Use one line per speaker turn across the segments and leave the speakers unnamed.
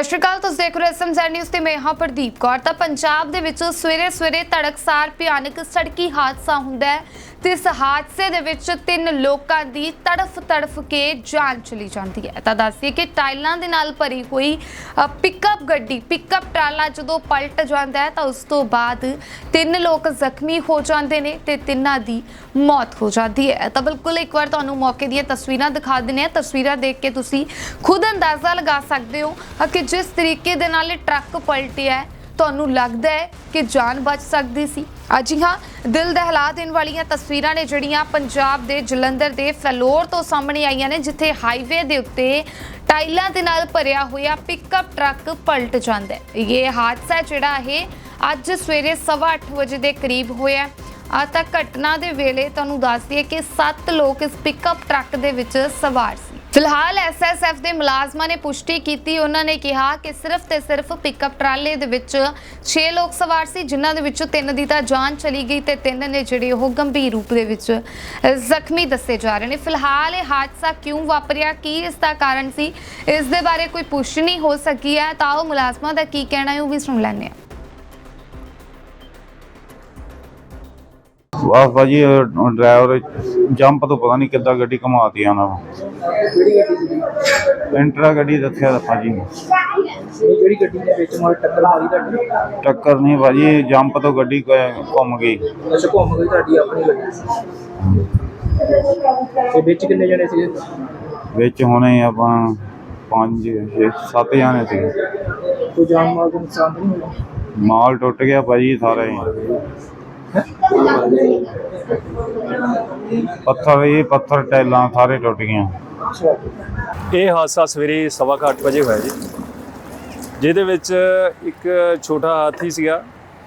ਸਤਿ ਸ਼੍ਰੀ ਅਕਾਲ, ਤੁਸੀਂ ਦੇਖ ਰਹੇ ਹੋ ਐਸਐਮਜ਼ੈਡ ਨਿਊਜ਼ ਤੇ ਮੈਂ ਹਾਂ ਪ੍ਰਦੀਪ ਕੌਰ। ਤਾਂ ਪੰਜਾਬ ਦੇ ਵਿੱਚ ਸਵੇਰੇ ਸਵੇਰੇ ਤੜਕਸਾਰ ਭਿਆਨਕ ਸੜਕੀ ਹਾਦਸਾ ਹੁੰਦਾ ਹੈ। ਤੇ ਇਸ ਹਾਦਸੇ ਦੇ ਵਿੱਚ ਤਿੰਨ ਲੋਕਾਂ ਦੀ ਤੜਫ ਤੜਫ ਕੇ ਜਾਨ ਚਲੀ ਜਾਂਦੀ ਹੈ। ਤਾਂ ਦੱਸਦੀ ਕਿ ਟਾਈਲਾਂ ਦੇ ਨਾਲ ਭਰੀ ਹੋਈ ਅ, ਪਿਕਅਪ ਗੱਡੀ ਪਿਕਅਪ ਟਰਾਲਾ ਜਦੋਂ ਪਲਟ ਜਾਂਦਾ ਹੈ ਤਾਂ ਉਸ ਤੋਂ ਬਾਅਦ ਤਿੰਨ ਲੋਕ ਜ਼ਖਮੀ ਹੋ ਜਾਂਦੇ ਨੇ ਤੇ ਤਿੰਨਾਂ ਦੀ ਮੌਤ ਹੋ ਜਾਂਦੀ ਹੈ। ਤਾਂ ਬਿਲਕੁਲ ਇੱਕ ਵਾਰ ਤੁਹਾਨੂੰ ਮੌਕੇ ਦੀਆਂ ਤਸਵੀਰਾਂ ਦਿਖਾ ਦਿੰਨੇ ਆ ਤਸਵੀਰਾਂ ਦੇਖ ਕੇ ਤੁਸੀਂ ਖੁਦ ਅੰਦਾਜ਼ਾ ਲਗਾ ਸਕਦੇ ਹੋ ਕਿ ਜਿਸ ਤਰੀਕੇ ਦੇ ਨਾਲ ਇਹ ਟਰੱਕ ਪਲਟਿਆ ਹੈ ਤੁਹਾਨੂੰ ਲੱਗਦਾ ਹੈ ਕਿ ਜਾਨ ਬਚ ਸਕਦੀ ਸੀ? ਅਜੀ ਹਾਂ ਦਿਲ ਦਹਿਲਾ ਦੇਣ ਵਾਲੀਆਂ ਤਸਵੀਰਾਂ ਨੇ ਜਿਹੜੀਆਂ ਪੰਜਾਬ ਦੇ ਜਲੰਧਰ ਦੇ ਫਲੋਰ ਤੋਂ ਸਾਹਮਣੇ ਆਈਆਂ ਨੇ, ਜਿੱਥੇ ਹਾਈਵੇ ਦੇ ਉੱਤੇ ਟਾਈਲਾਂ ਦੇ ਨਾਲ ਭਰਿਆ ਹੋਇਆ ਪਿਕਅਪ ਟਰੱਕ ਪਲਟ ਜਾਂਦਾ ਹੈ। ਇਹ ਹਾਦਸਾ ਜਿਹੜਾ ਇਹ ਅੱਜ ਸਵੇਰੇ 8:30 ਵਜੇ ਦੇ ਕਰੀਬ ਹੋਇਆ ਆ ਤਾਂ ਘਟਨਾ ਦੇ ਵੇਲੇ ਤੁਹਾਨੂੰ ਦੱਸ ਦਈਏ ਕਿ 7 ਲੋਕ ਇਸ ਪਿਕਅਪ ਟਰੱਕ ਦੇ ਵਿੱਚ ਸਵਾਰ ਸੀ। ਫਿਲਹਾਲ ਐਸਐਸਐਫ ਦੇ ਮੁਲਾਜ਼ਮਾਂ ਨੇ ਪੁਸ਼ਟੀ ਕੀਤੀ। ਉਹਨਾਂ ਨੇ ਕਿਹਾ ਕਿ ਸਿਰਫ ਤੇ ਸਿਰਫ ਪਿਕਅਪ ਟਰਾਲੇ ਦੇ ਵਿੱਚ 6 ਲੋਕ ਸਵਾਰ ਸੀ, ਜਿਨ੍ਹਾਂ ਦੇ ਵਿੱਚੋਂ ਤਿੰਨ ਦੀ ਤਾਂ ਜਾਨ ਚਲੀ ਗਈ ਤੇ ਤਿੰਨ ਨੇ ਜਿਹੜੇ ਉਹ ਗੰਭੀਰ ਰੂਪ ਦੇ ਵਿੱਚ ਜ਼ਖਮੀ ਦੱਸੇ ਜਾ ਰਹੇ ਨੇ। ਫਿਲਹਾਲ ਇਹ ਹਾਦਸਾ ਕਿਉਂ ਵਾਪਰਿਆ? ਕੀ ਇਸ ਦਾ ਕਾਰਨ ਸੀ? ਇਸ ਦੇ ਬਾਰੇ ਕੋਈ ਪੁਸ਼ਟੀ ਨਹੀਂ ਹੋ ਸਕੀ ਹੈ। ਤਾਂ ਉਹ ਮੁਲਾਜ਼ਮਾਂ ਦਾ ਕੀ ਕਹਿਣਾ ਹੈ, ਉਹ ਵੀ ਸੁਣ ਲੈਂਦੇ ਹਾਂ।
ਵਾਹ ਭਾਜੀ ਡਰਾਈਵਰ ਜੰਪ ਤੋਂ ਪਤਾ ਨਹੀਂ ਕਿੱਦਾਂ ਗੱਡੀ ਘੁਮਾਤੀ ਉਹਨਾਂ ਨੂੰ।
ਸੀ
ਇੰਟਰਾ ਗੱਡੀ ਦੱਸਿਆ ਤਾਂ
ਇਹ ਜਿਹੜੀ ਗੱਡੀ ਦੇ ਵਿੱਚ ਮਾਰ ਟੱਕਰ ਮਾਰੀ ਤੁਹਾਡੀ?
ਟੱਕਰ ਨਹੀਂ ਭਾਜੀ ਜੰਪ ਤੋਂ ਗੱਡੀ ਘੁੰਮ ਗਈ।
ਅੱਛਾ ਘੁੰਮ ਗਈ ਤੁਹਾਡੀ ਆਪਣੀ ਗੱਡੀ। ਤੇ ਵਿੱਚ ਕਿੰਨੇ ਜਣੇ ਸੀਗੇ?
ਵਿੱਚ ਹੁਣੇ ਆਪਾਂ 5 6 7 ਜਾਣੇ ਸੀ
ਕੋਈ ਜਾਨ ਮਾਲ ਦਾ ਨੁਕਸਾਨ ਨਹੀਂ ਹੋਇਆ?
ਮਾਲ ਟੁੱਟ ਗਿਆ ਭਾਜੀ ਸਾਰਾ। ਹੀ ਪੱਥਰ ਇਹ ਪੱਥਰ ਟੈਲਾਂ ਸਾਰੇ ਟੁੱਟ ਗਈਆਂ।
ਇਹ ਹਾਦਸਾ ਸਵੇਰੇ ਸਵਾ ਕੁ ਅੱਠ ਵਜੇ ਹੋਇਆ ਜੀ। ਜਿਹਦੇ ਵਿੱਚ ਇੱਕ ਛੋਟਾ ਹਾਥੀ ਸੀਗਾ,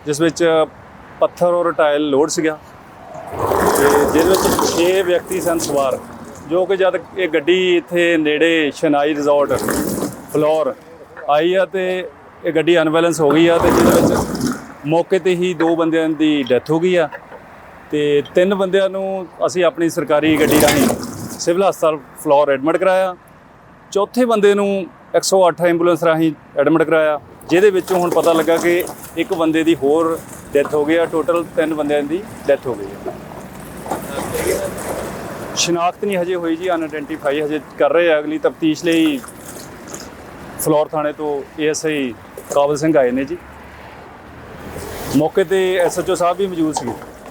ਜਿਸ ਵਿੱਚ ਪੱਥਰ ਔਰ ਟਾਇਲ ਲੋਡ ਸੀਗਾ। ਤੇ ਜਿਹਦੇ ਵਿੱਚ 6 ਵਿਅਕਤੀ ਸਨ ਸਵਾਰ, ਜੋ ਕਿ ਜਦ ਇਹ ਗੱਡੀ ਇੱਥੇ ਨੇੜੇ ਸ਼ਨਾਈ ਰਿਜ਼ੋਰਟ, ਫਲੋਰ ਆਈ ਆ ਤੇ ਇਹ ਗੱਡੀ ਅਨਬੈਲੈਂਸ ਹੋ ਗਈ ਆ ਤੇ ਜਿਹਦੇ ਵਿੱਚ ਮੌਕੇ ਤੇ ਹੀ ਦੋ ਬੰਦਿਆਂ ਦੀ ਡੈਥ ਹੋ ਗਈ ਆ ਤੇ ਤਿੰਨ ਬੰਦਿਆਂ ਨੂੰ ਅਸੀਂ ਆਪਣੀ ਸਰਕਾਰੀ ਗੱਡੀ ਰਾਹੀਂ ਸਿਵਲ ਹਸਪਤਾਲ ਫਲੋਰ ਐਡਮਿਟ ਕਰਾਇਆ। ਚੌਥੇ ਬੰਦੇ ਨੂੰ 108 ਐਂਬੂਲੈਂਸ ਰਾਹੀਂ ਐਡਮਿਟ ਕਰਾਇਆ, ਜਿਹਦੇ ਵਿੱਚੋਂ ਹੁਣ ਪਤਾ ਲੱਗਾ ਕਿ ਇੱਕ ਬੰਦੇ ਦੀ ਹੋਰ ਡੈਥ ਹੋ ਗਈ ਆ, ਟੋਟਲ ਤਿੰਨ ਬੰਦਿਆਂ ਦੀ ਡੈਥ ਹੋ ਗਈ ਹੈ ਸ਼ਨਾਖਤ ਨਹੀਂ ਹਜੇ ਹੋਈ ਜੀ, ਅਨਆਇਡੈਂਟੀਫਾਈ ਹਜੇ ਕਰ ਰਹੇ ਆ। ਅਗਲੀ ਤਫਤੀਸ਼ ਲਈ ਫਲੋਰ ਥਾਣੇ ਤੋਂ ਏਐਸਆਈ ਕਾਬਲ ਸਿੰਘ ਆਏ ਨੇ ਜੀ। ਮੌਕੇ ਤੇ ਐਸਐਚਓ ਸਾਹਿਬ ਵੀ ਮੌਜੂਦ ਸੀ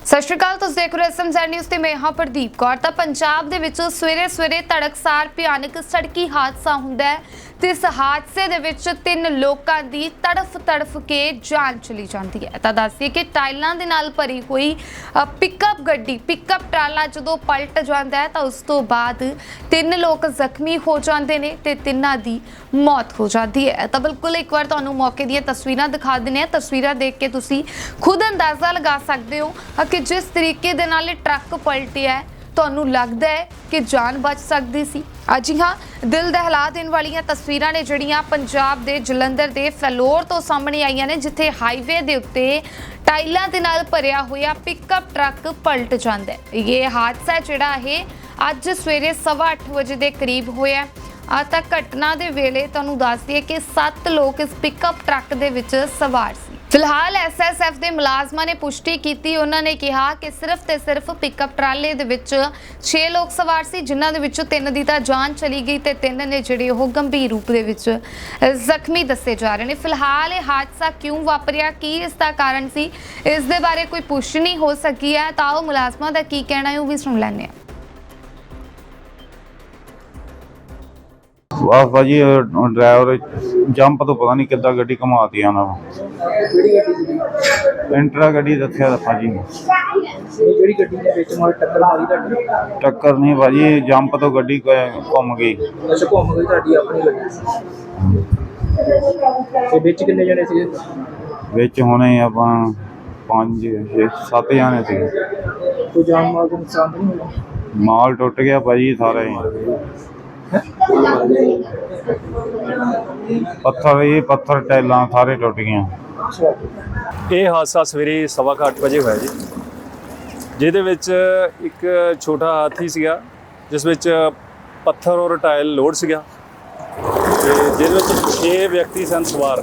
ਸਤਿ ਸ਼੍ਰੀ ਅਕਾਲ, ਤੁਸੀਂ ਦੇਖ ਰਹੇ ਹੋ ਐਸਐਮਜ਼ੈਡ ਨਿਊਜ਼ ਤੇ ਮੈਂ ਹਾਂ ਪ੍ਰਦੀਪ ਕੌਰ। ਤਾਂ ਪੰਜਾਬ ਦੇ ਵਿੱਚ ਸਵੇਰੇ ਸਵੇਰੇ ਤੜਕਸਾਰ ਭਿਆਨਕ ਸੜਕੀ ਹਾਦਸਾ ਹੁੰਦਾ ਹੈ। ਤੇ ਇਸ ਹਾਦਸੇ ਦੇ ਵਿੱਚ ਤਿੰਨ ਲੋਕਾਂ ਦੀ ਤੜਫ ਤੜਫ ਕੇ ਜਾਨ ਚਲੀ ਜਾਂਦੀ ਹੈ। ਤਾਂ ਦੱਸਦੀ ਕਿ ਟਾਈਲਾਂ ਦੇ ਨਾਲ ਭਰੀ ਹੋਈ ਅ, ਪਿਕਅਪ ਗੱਡੀ ਪਿਕਅਪ ਟਰਾਲਾ ਜਦੋਂ ਪਲਟ ਜਾਂਦਾ ਹੈ ਤਾਂ ਉਸ ਤੋਂ ਬਾਅਦ ਤਿੰਨ ਲੋਕ ਜ਼ਖਮੀ ਹੋ ਜਾਂਦੇ ਨੇ ਤੇ ਤਿੰਨਾਂ ਦੀ ਮੌਤ ਹੋ ਜਾਂਦੀ ਹੈ। ਤਾਂ ਬਿਲਕੁਲ ਇੱਕ ਵਾਰ ਤੁਹਾਨੂੰ ਮੌਕੇ ਦੀਆਂ ਤਸਵੀਰਾਂ ਦਿਖਾ ਦਿੰਨੇ ਆ ਤਸਵੀਰਾਂ ਦੇਖ ਕੇ ਤੁਸੀਂ ਖੁਦ ਅੰਦਾਜ਼ਾ ਲਗਾ ਸਕਦੇ ਹੋ ਕਿ ਜਿਸ ਤਰੀਕੇ ਦੇ ਨਾਲ ਇਹ ਟਰੱਕ ਪਲਟਿਆ ਹੈ ਤੁਹਾਨੂੰ ਲੱਗਦਾ ਹੈ ਕਿ ਜਾਨ ਬਚ ਸਕਦੀ ਸੀ? ਅਜੀ ਹਾਂ, ਦਿਲ ਦਹਿਲਾ ਦੇਣ ਵਾਲੀਆਂ ਤਸਵੀਰਾਂ ਨੇ ਜਿਹੜੀਆਂ ਪੰਜਾਬ ਦੇ ਜਲੰਧਰ ਦੇ ਫਲੋਰ ਤੋਂ ਸਾਹਮਣੇ ਆਈਆਂ ਨੇ, ਜਿੱਥੇ ਹਾਈਵੇ ਦੇ ਉੱਤੇ ਟਾਈਲਾਂ ਦੇ ਨਾਲ ਭਰਿਆ ਹੋਇਆ ਪਿਕਅਪ ਟਰੱਕ ਪਲਟ ਜਾਂਦਾ ਹੈ। ਇਹ ਹਾਦਸਾ ਜਿਹੜਾ ਇਹ ਅੱਜ ਸਵੇਰੇ 8:30 ਵਜੇ ਦੇ ਕਰੀਬ ਹੋਇਆ ਆ ਤਾਂ ਘਟਨਾ ਦੇ ਵੇਲੇ ਤੁਹਾਨੂੰ ਦੱਸ ਦਈਏ ਕਿ 7 ਲੋਕ ਇਸ ਪਿਕਅਪ ਟਰੱਕ ਦੇ ਵਿੱਚ ਸਵਾਰ ਸੀ। ਫਿਲਹਾਲ ਐਸਐਸਐਫ ਦੇ ਮੁਲਾਜ਼ਮਾਂ ਨੇ ਪੁਸ਼ਟੀ ਕੀਤੀ। ਉਹਨਾਂ ਨੇ ਕਿਹਾ ਕਿ ਸਿਰਫ ਤੇ ਸਿਰਫ ਪਿਕਅਪ ਟਰਾਲੇ ਦੇ ਵਿੱਚ 6 ਲੋਕ ਸਵਾਰ ਸੀ, ਜਿਨ੍ਹਾਂ ਦੇ ਵਿੱਚੋਂ ਤਿੰਨ ਦੀ ਤਾਂ ਜਾਨ ਚਲੀ ਗਈ ਤੇ ਤਿੰਨ ਨੇ ਜਿਹੜੇ ਉਹ ਗੰਭੀਰ ਰੂਪ ਦੇ ਵਿੱਚ ਜ਼ਖਮੀ ਦੱਸੇ ਜਾ ਰਹੇ ਨੇ। ਫਿਲਹਾਲ ਇਹ ਹਾਦਸਾ ਕਿਉਂ ਵਾਪਰਿਆ? ਕੀ ਇਸ ਦਾ ਕਾਰਨ ਸੀ? ਇਸ ਦੇ ਬਾਰੇ ਕੋਈ ਪੁਸ਼ਟੀ ਨਹੀਂ ਹੋ ਸਕੀ ਹੈ। ਤਾਂ ਉਹ ਮੁਲਾਜ਼ਮਾਂ ਦਾ ਕੀ ਕਹਿਣਾ ਹੈ ਉਹ ਵੀ ਸੁਣ ਲੈਂਦੇ ਹਾਂ।
ਵਾਹ ਭਾਜੀ ਡਰਾਈਵਰ ਜੰਪ ਤੋਂ ਪਤਾ ਨਹੀਂ ਕਿੱਦਾਂ ਗੱਡੀ ਘੁਮਾਤੀ ਉਹਨਾਂ ਨੂੰ ਇੰਟਰਾ ਗੱਡੀ ਦੱਸਿਆ ਤਾਂ ਭਾਜੀ
ਇਹ ਜਿਹੜੀ ਗੱਡੀ ਦੇ ਵਿੱਚ ਮਾਰ ਟੱਕਰ ਮਾਰੀ ਤੁਹਾਡੀ?
ਟੱਕਰ ਨਹੀਂ ਭਾਜੀ ਜੰਪ ਤੋਂ ਗੱਡੀ ਘੁੰਮ ਗਈ।
ਅੱਛਾ ਘੁੰਮ ਗਈ ਤੁਹਾਡੀ ਆਪਣੀ ਗੱਡੀ। ਤੇ ਵਿੱਚ ਕਿੰਨੇ ਜਣੇ ਸੀਗੇ?
ਵਿੱਚ ਹੁਣੇ ਆਪਾਂ 5 6 7 ਜਾਣੇ ਸੀ।
ਕੋਈ ਜਾਨ ਮਾਲ ਦਾ ਨੁਕਸਾਨ ਨਹੀਂ ਹੋਇਆ?
ਮਾਲ ਟੁੱਟ ਗਿਆ ਭਾਜੀ ਸਾਰਾ ਹੀ। ਪੱਥਰ ਇਹ ਪੱਥਰ ਟੈਲਾਂ ਸਾਰੇ ਟੁੱਟ ਗਈਆਂ।
ਇਹ ਹਾਦਸਾ ਸਵੇਰੇ ਸਵਾ ਕੁ ਅੱਠ ਵਜੇ ਹੋਇਆ ਜੀ। ਜਿਹਦੇ ਵਿੱਚ ਇੱਕ ਛੋਟਾ ਹਾਥੀ ਸੀਗਾ, ਜਿਸ ਵਿੱਚ ਪੱਥਰ ਔਰ ਟਾਇਲ ਲੋਡ ਸੀਗਾ। ਤੇ ਜਿਹਦੇ ਵਿੱਚ 6 ਵਿਅਕਤੀ ਸਨ ਸਵਾਰ,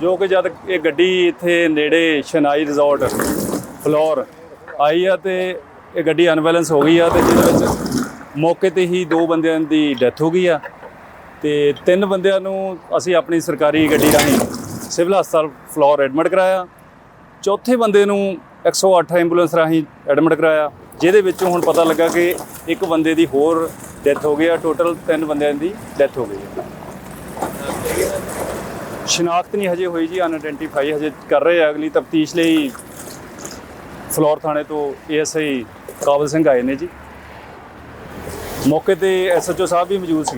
ਜੋ ਕਿ ਜਦ ਇਹ ਗੱਡੀ ਇੱਥੇ ਨੇੜੇ ਸ਼ਨਾਈ ਰਿਜ਼ੋਰਟ, ਫਲੋਰ ਆਈ ਆ ਤੇ ਇਹ ਗੱਡੀ ਅਨਬੈਲੈਂਸ ਹੋ ਗਈ ਆ ਤੇ ਜਿਹਦੇ ਵਿੱਚ ਮੌਕੇ ਤੇ ਹੀ ਦੋ ਬੰਦਿਆਂ ਦੀ ਡੈਥ ਹੋ ਗਈ ਆ ਤੇ ਤਿੰਨ ਬੰਦਿਆਂ ਨੂੰ ਅਸੀਂ ਆਪਣੀ ਸਰਕਾਰੀ ਗੱਡੀ ਰਾਹੀਂ ਸਿਵਲ ਹਸਪਤਾਲ ਫਲੋਰ ਐਡਮਿਟ ਕਰਾਇਆ। ਚੌਥੇ ਬੰਦੇ ਨੂੰ 108 ਐਂਬੂਲੈਂਸ ਰਾਹੀਂ ਐਡਮਿਟ ਕਰਾਇਆ, ਜਿਹਦੇ ਵਿੱਚੋਂ ਹੁਣ ਪਤਾ ਲੱਗਾ ਕਿ ਇੱਕ ਬੰਦੇ ਦੀ ਹੋਰ ਡੈਥ ਹੋ ਗਈ ਆ, ਟੋਟਲ ਤਿੰਨ ਬੰਦਿਆਂ ਦੀ ਡੈਥ ਹੋ ਗਈ ਹੈ ਸ਼ਨਾਖਤ ਨਹੀਂ ਹਜੇ ਹੋਈ ਜੀ ਅਨਆਇਡੈਂਟੀਫਾਈ ਹਜੇ ਕਰ ਰਹੇ ਆ। ਅਗਲੀ ਤਫਤੀਸ਼ ਲਈ ਫਲੋਰ ਥਾਣੇ ਤੋਂ ਏਐਸਆਈ ਕਾਬਲ ਸਿੰਘ ਆਏ ਨੇ ਜੀ। ਮੌਕੇ ਤੇ ਐਸਐਚਓ ਸਾਹਿਬ ਵੀ ਮੌਜੂਦ ਸੀ